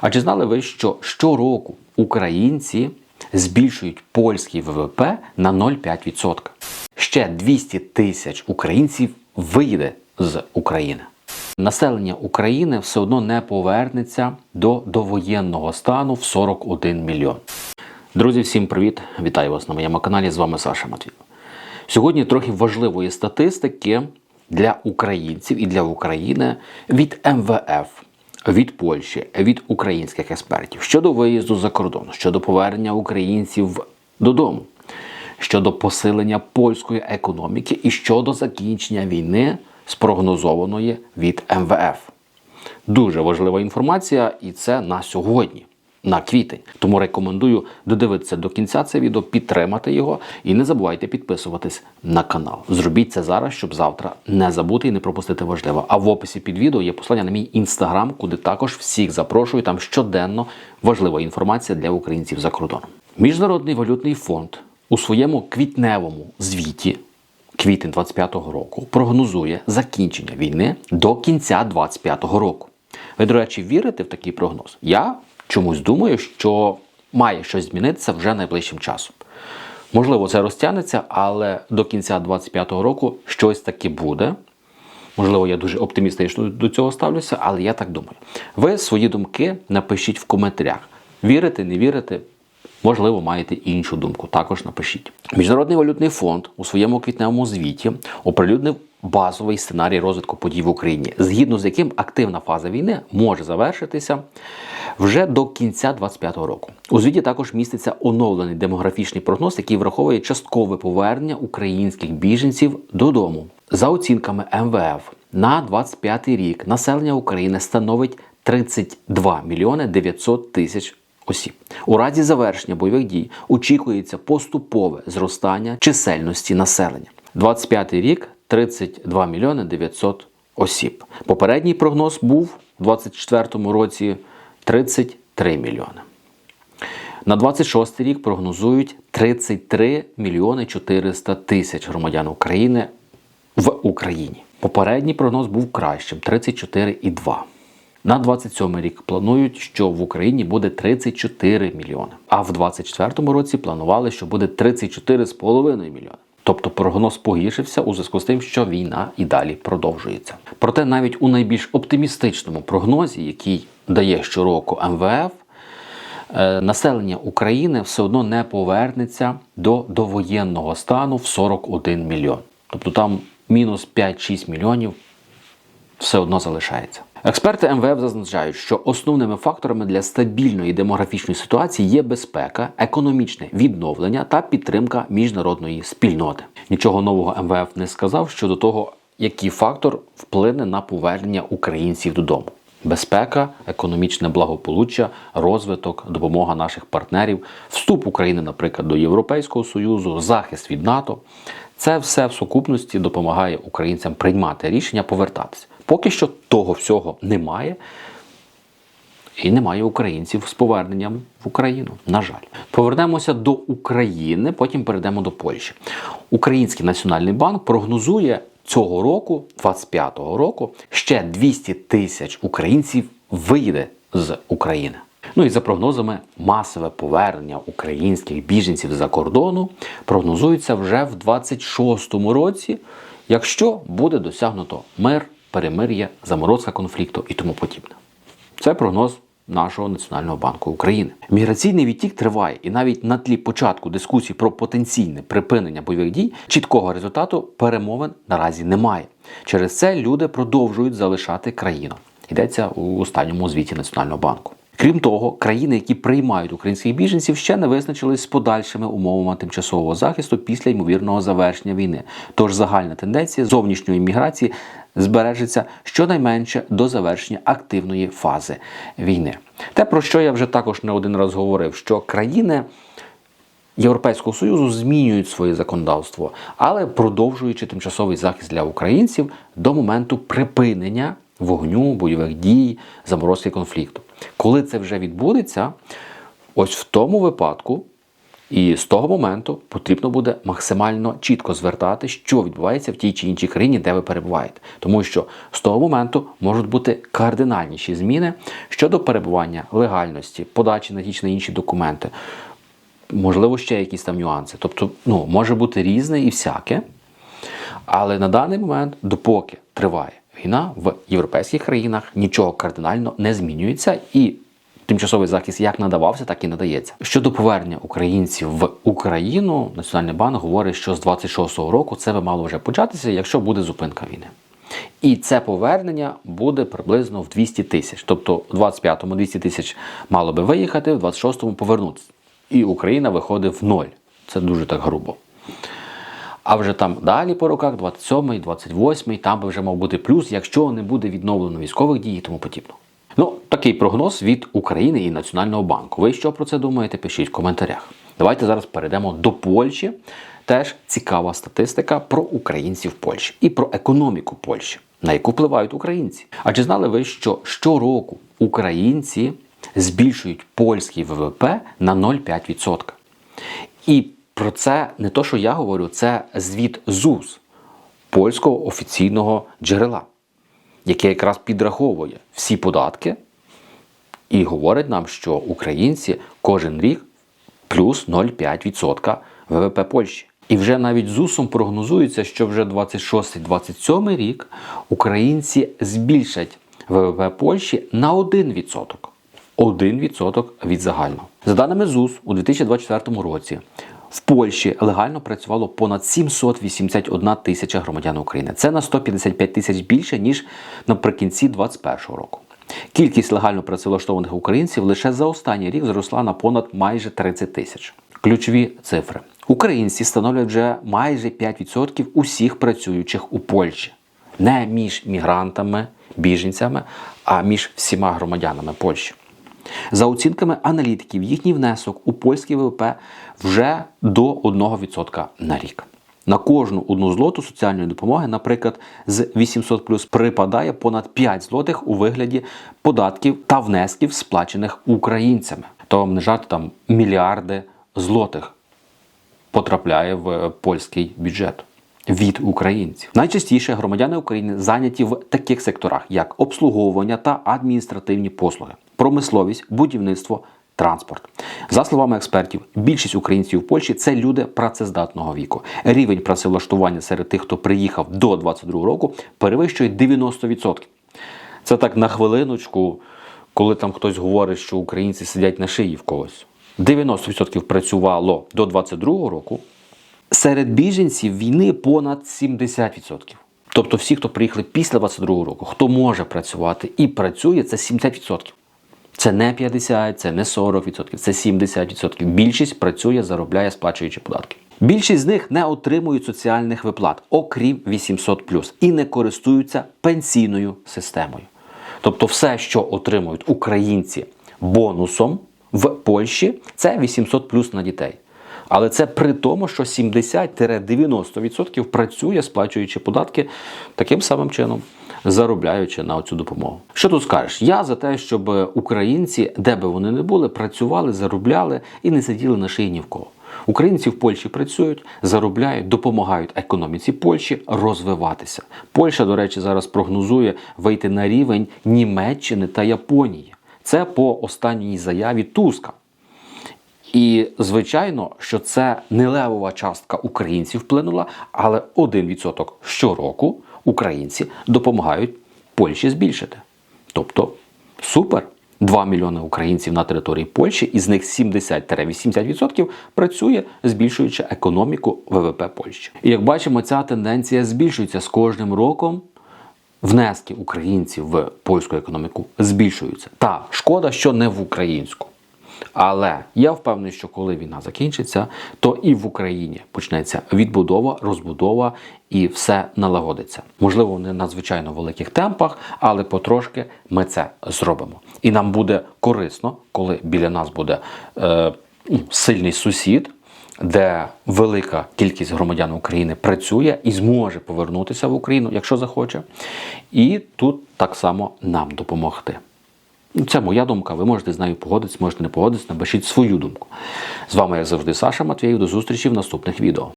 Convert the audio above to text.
А чи знали ви, що щороку українці збільшують польський ВВП на 0,5%? Ще 200 тисяч українців вийде з України. Населення України все одно не повернеться до довоєнного стану в 41 мільйон. Друзі, всім привіт! Вітаю вас на моєму каналі. З вами Саша Матвій. Сьогодні трохи важливої статистики для українців і для України від МВФ, від Польщі, від українських експертів щодо виїзду за кордон, щодо повернення українців додому, щодо посилення польської економіки і щодо закінчення війни, спрогнозованої від МВФ. Дуже важлива інформація, і це на сьогодні, на квітень. Тому рекомендую додивитися до кінця це відео, підтримати його і не забувайте підписуватись на канал. Зробіть це зараз, щоб завтра не забути і не пропустити важливо. А в описі під відео є послання на мій інстаграм, куди також всіх запрошую. Там щоденно важлива інформація для українців за кордоном. Міжнародний валютний фонд у своєму квітневому звіті квітень 25-го року прогнозує закінчення війни до кінця 25-го року. Ви, до речі, вірите в такий прогноз? Я чомусь думаю, що має щось змінитися вже найближчим часом. Можливо, це розтягнеться, але до кінця 25-го року щось таки буде. Можливо, я дуже оптимістично до цього ставлюся, але я так думаю. Ви свої думки напишіть в коментарях. Вірите, не вірите? Можливо, маєте іншу думку. Також напишіть. Міжнародний валютний фонд у своєму квітневому звіті оприлюднив базовий сценарій розвитку подій в Україні, згідно з яким активна фаза війни може завершитися вже до кінця 25-го року. У звіті також міститься оновлений демографічний прогноз, який враховує часткове повернення українських біженців додому. За оцінками МВФ на 25 рік населення України становить 32 мільйони 900 тисяч осіб. У разі завершення бойових дій очікується поступове зростання чисельності населення. 25 рік 32 мільйони 900 осіб. Попередній прогноз був у 24 році 33 мільйони. На 26 рік прогнозують 33 мільйони 400 тисяч громадян України в Україні. Попередній прогноз був кращим 34,2. На 27 рік планують, що в Україні буде 34 мільйони. А в 24 році планували, що буде 34,5 мільйони. Тобто прогноз погіршився у зв'язку з тим, що війна і далі продовжується. Проте навіть у найбільш оптимістичному прогнозі, який дає щороку МВФ, е, населення України все одно не повернеться до довоєнного стану в 41 мільйон. Тобто там мінус 5-6 мільйонів все одно залишається. Експерти МВФ зазначають, що основними факторами для стабільної демографічної ситуації є безпека, економічне відновлення та підтримка міжнародної спільноти. Нічого нового МВФ не сказав щодо того, який фактор вплине на повернення українців додому. Безпека, економічне благополуччя, розвиток, допомога наших партнерів, вступ України, наприклад, до Європейського Союзу, захист від НАТО це все в сукупності допомагає українцям приймати рішення повертатися. Поки що того всього немає. І немає українців з поверненням в Україну. На жаль, повернемося до України, потім перейдемо до Польщі. Український національний банк прогнозує цього року, 25-го року, ще 200 тисяч українців вийде з України. Ну і за прогнозами, масове повернення українських біженців за кордону прогнозується вже в 26-му році, якщо буде досягнуто мир, перемир'я, заморозка конфлікту і тому подібне. Це прогноз нашого Національного банку України. Міграційний відтік триває, і навіть на тлі початку дискусій про потенційне припинення бойових дій чіткого результату перемовин наразі немає. Через це люди продовжують залишати країну. Йдеться у останньому звіті Національного банку. Крім того, країни, які приймають українських біженців, ще не визначились з подальшими умовами тимчасового захисту після ймовірного завершення війни. Тож загальна тенденція зовнішньої міграції збережеться щонайменше до завершення активної фази війни. Те, про що я вже також не один раз говорив, що країни. Європейського союзу змінюють своє законодавство, але продовжуючи тимчасовий захист для українців до моменту припинення вогню, бойових дій, заморозки конфлікту. Коли це вже відбудеться, ось в тому випадку І з того моменту потрібно буде максимально чітко звертати, що відбувається в тій чи іншій країні, де ви перебуваєте. Тому що з того моменту можуть бути кардинальніші зміни щодо перебування легальності, подачі на ті чи на інші документи. Можливо, ще якісь там нюанси. Тобто, ну, може бути різне і всяке. Але на даний момент, допоки триває війна в європейських країнах, нічого кардинально не змінюється і. Тимчасовий захист як надавався, так і надається. Щодо повернення українців в Україну, Національний банк говорить, що з 26-го року це би мало вже початися, якщо буде зупинка війни. І це повернення буде приблизно в 200 тисяч. Тобто в 25-му 200 тисяч мало би виїхати, в 26-му повернутися. І Україна виходить в ноль. Це дуже так грубо. А вже там далі по роках, 27-й, 28-й, там би вже мав бути плюс, якщо не буде відновлено військових дій і тому подібне. Ну, такий прогноз від України і Національного банку. Ви що про це думаєте? Пишіть в коментарях. Давайте зараз перейдемо до Польщі. Теж цікава статистика про українців Польщі і про економіку Польщі, на яку впливають українці. А чи знали ви, що щороку українці збільшують польський ВВП на 0,5%? І про це не то, що я говорю, це звіт ЗУС польського офіційного джерела, яке якраз підраховує всі податки і говорить нам, що українці кожен рік плюс 0,5% ВВП Польщі. І вже навіть ЗУСом прогнозується, що вже 26-27 рік українці збільшать ВВП Польщі на 1%. 1% від загального. За даними ЗУС, у 2024 році в Польщі легально працювало понад 781 тисяча громадян України. Це на 155 тисяч більше, ніж наприкінці 2021 року. Кількість легально працевлаштованих українців лише за останній рік зросла на понад майже 30 тисяч. Ключові цифри: українці становлять вже майже 5% усіх працюючих у Польщі, не між мігрантами, біженцями, а між всіма громадянами Польщі. За оцінками аналітиків, їхній внесок у польський ВВП вже до 1% на рік. На кожну одну злоту соціальної допомоги, наприклад, з 800 плюс припадає понад 5 злотих у вигляді податків та внесків, сплачених українцями. То вам не жарт, там мільярди злотих потрапляє в польський бюджет від українців. Найчастіше громадяни України зайняті в таких секторах, як обслуговування та адміністративні послуги, промисловість, будівництво. Транспорт за словами експертів, більшість українців в Польщі це люди працездатного віку. Рівень працевлаштування серед тих, хто приїхав до 22 року, перевищує 90%. Це так на хвилиночку, коли там хтось говорить, що українці сидять на шиї в когось. 90% працювало до 22 року. Серед біженців війни понад 70%. Тобто всі, хто приїхали після 22 року, хто може працювати і працює, це 70%. Це не 50, це не 40%, це 70%. Більшість працює, заробляє, сплачуючи податки. Більшість з них не отримують соціальних виплат, окрім 800+, і не користуються пенсійною системою. Тобто, все, що отримують українці бонусом в Польщі, це 800 на дітей. Але це при тому, що 70-90% працює, сплачуючи податки таким самим чином, заробляючи на цю допомогу. Що тут скажеш? Я за те, щоб українці, де би вони не були, працювали, заробляли і не сиділи на шиї ні в кого. Українці в Польщі працюють, заробляють, допомагають економіці Польщі розвиватися. Польща, до речі, зараз прогнозує вийти на рівень Німеччини та Японії. Це по останній заяві Туска. І звичайно, що це не левова частка українців вплинула, але 1% щороку українці допомагають Польщі збільшити. Тобто супер. 2 мільйони українців на території Польщі, із них 70-80% працює, збільшуючи економіку ВВП Польщі. І як бачимо, ця тенденція збільшується з кожним роком. Внески українців в польську економіку збільшуються. Та шкода, що не в українську. Але я впевнений, що коли війна закінчиться, то і в Україні почнеться відбудова, розбудова і все налагодиться. Можливо, не надзвичайно великих темпах, але потрошки ми це зробимо. І нам буде корисно, коли біля нас буде е, сильний сусід. Де велика кількість громадян України працює і зможе повернутися в Україну, якщо захоче, і тут так само нам допомогти. Це моя думка, ви можете з нею погодитись, можете не погодитись, напишіть свою думку. З вами, як завжди, Саша Матвєєв. До зустрічі в наступних відео.